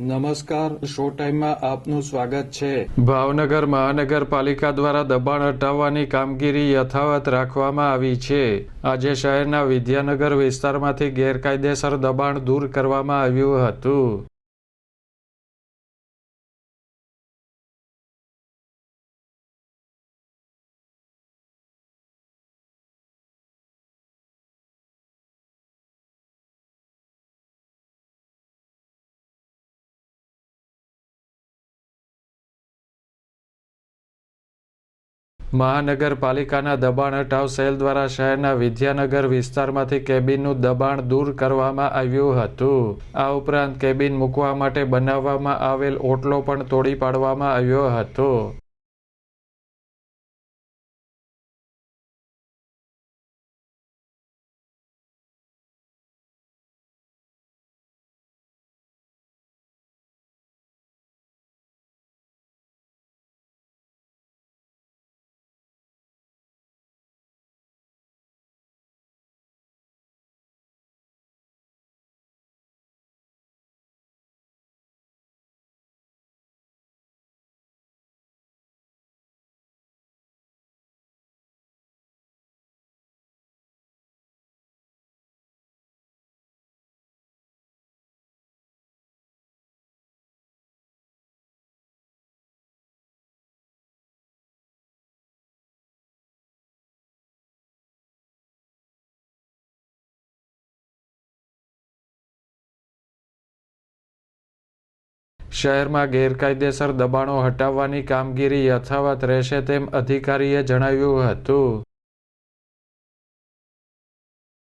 નમસ્કાર, શો ટાઈમમાં આપનું સ્વાગત છે. ભાવનગર મહાનગરપાલિકા દ્વારા દબાણ હટાવવાની કામગીરી યથાવત રાખવામાં આવી છે. આજે શહેરના વિદ્યાનગર વિસ્તારમાંથી ગેરકાયદેસર દબાણ દૂર કરવામાં આવ્યું હતું. મહાનગરપાલિકાના દબાણ હટાવ સેલ દ્વારા શહેરના વિદ્યાનગર વિસ્તારમાંથી કેબિનનું દબાણ દૂર કરવામાં આવ્યું હતું. આ ઉપરાંત કેબિન મૂકવા માટે બનાવવામાં આવેલ ઓટલો પણ તોડી પાડવામાં આવ્યો હતો. શહેરમાં ગેરકાયદેસર દબાણો હટાવવાની કામગીરી યથાવત રહેશે તેમ અધિકારીએ જણાવ્યું હતું.